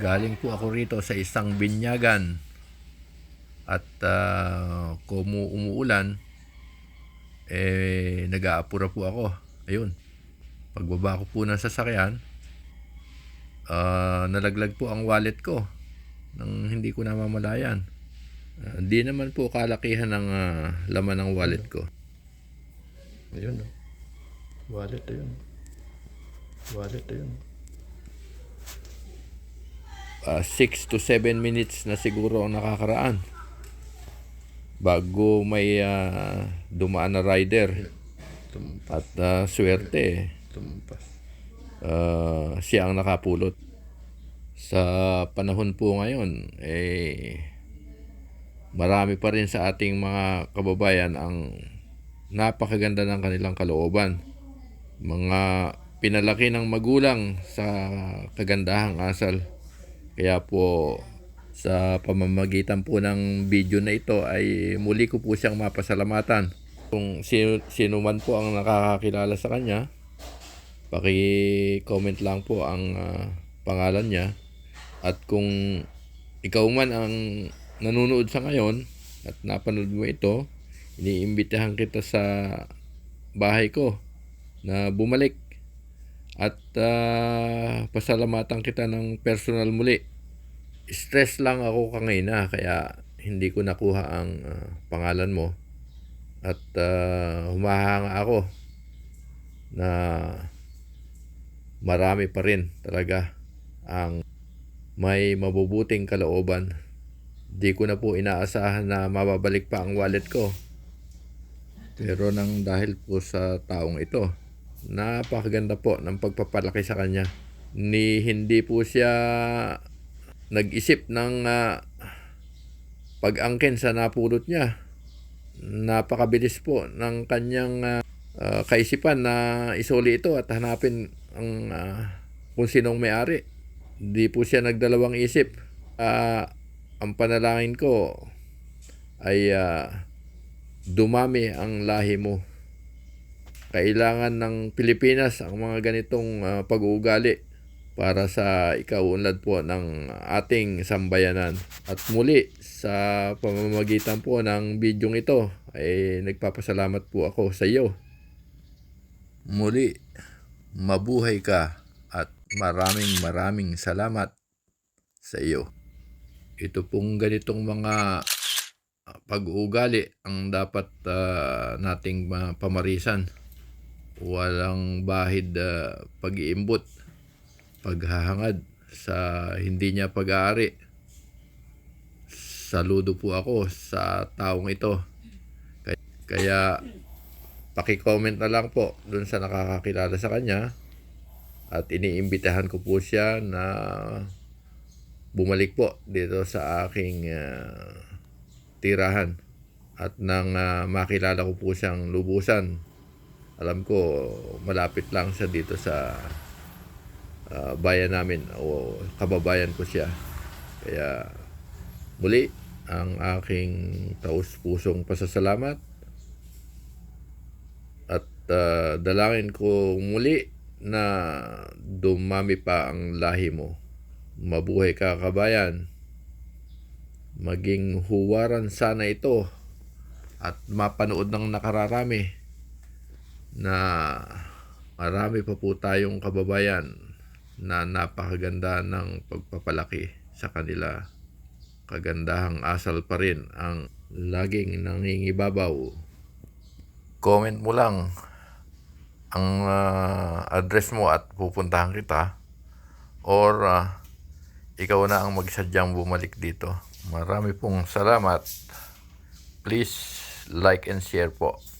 Galing po ako rito sa isang binyagan at uh, kung umuulan, eh, nag-aapura po ako. Ayun. Pagbaba ko po ng sasakyan, ah, nalaglag po ang wallet ko nang hindi ko namamalayan. Ah, Hindi naman po kalakihan ng ah, laman ng wallet ko. Ayun, oh. Wallet, ayun. Wallet, ayun. 6 to 7 minutes na siguro ang nakakaraan bago may ah, dumaan na rider. At ah, swerte. Ah, siya ang nakapulot. Sa panahon po ngayon eh marami pa rin sa ating mga kababayan ang napakaganda ng kanilang kalooban. Mga pinalaki ng magulang sa kagandahang asal kaya po sa pamamagitan po ng video na ito ay muli ko po siyang mapasalamatan. Kung sino, sino man po ang nakakakilala sa kanya, paki-comment lang po ang ah, pangalan niya. At kung ikaw man ang nanonood sa ngayon at napanood mo ito, iniimbitahan kita sa bahay ko na bumalik at ah, pasalamatan kita ng personal muli. Stress lang ako kanina kaya hindi ko nakuha ang ah, pangalan mo. At ah, humahanga ako na marami pa rin talaga ang may mabubuting kalooban. Di ko na po inaasahan na mababalik pa ang wallet ko. Pero nang dahil po sa taong ito, napakaganda po ng pagpapalaki sa kanya. Ni hindi po siya nag-isip ng ah, pag-angkin sa napulot niya. Napakabilis po ng kanyang ah, ah, kaisipan na isuli ito at hanapin ang ah, kung sinong may-ari. Di po siya nagdalawang isip. Ah, ang panalangin ko ay ah, dumami ang lahi mo kailangan ng Pilipinas ang mga ganitong ah, pag-uugali para sa ikaunlad po ng ating sambayanan. At muli, sa pamamagitan po ng bidyong ito, ay nagpapasalamat po ako sa iyo. Muli, mabuhay ka at maraming maraming salamat sa iyo. Ito pong ganitong mga ah, pag-uugali ang dapat ah, nating ah, pamarisan walang bahid uh, pag-iimbot, paghahangad sa hindi niya pag-aari. Saludo po ako sa taong ito. Kaya, kaya paki-comment na lang po dun sa nakakakilala sa kanya at iniimbitahan ko po siya na bumalik po dito sa aking uh, tirahan at nang uh, makilala ko po siyang lubusan alam ko malapit lang siya dito sa ah, bayan namin o kababayan ko siya. Kaya muli ang aking taus-pusong pasasalamat at ah, dalangin ko muli na dumami pa ang lahi mo. Mabuhay ka kabayan. Maging huwaran sana ito at mapanood ng nakararami na marami pa po tayong kababayan na napakaganda ng pagpapalaki sa kanila. Kagandahang asal pa rin ang laging nangingibabaw. Comment mo lang ang ah, address mo at pupuntahan kita or ah, ikaw na ang magsadyang bumalik dito. Marami pong salamat. Please like and share po.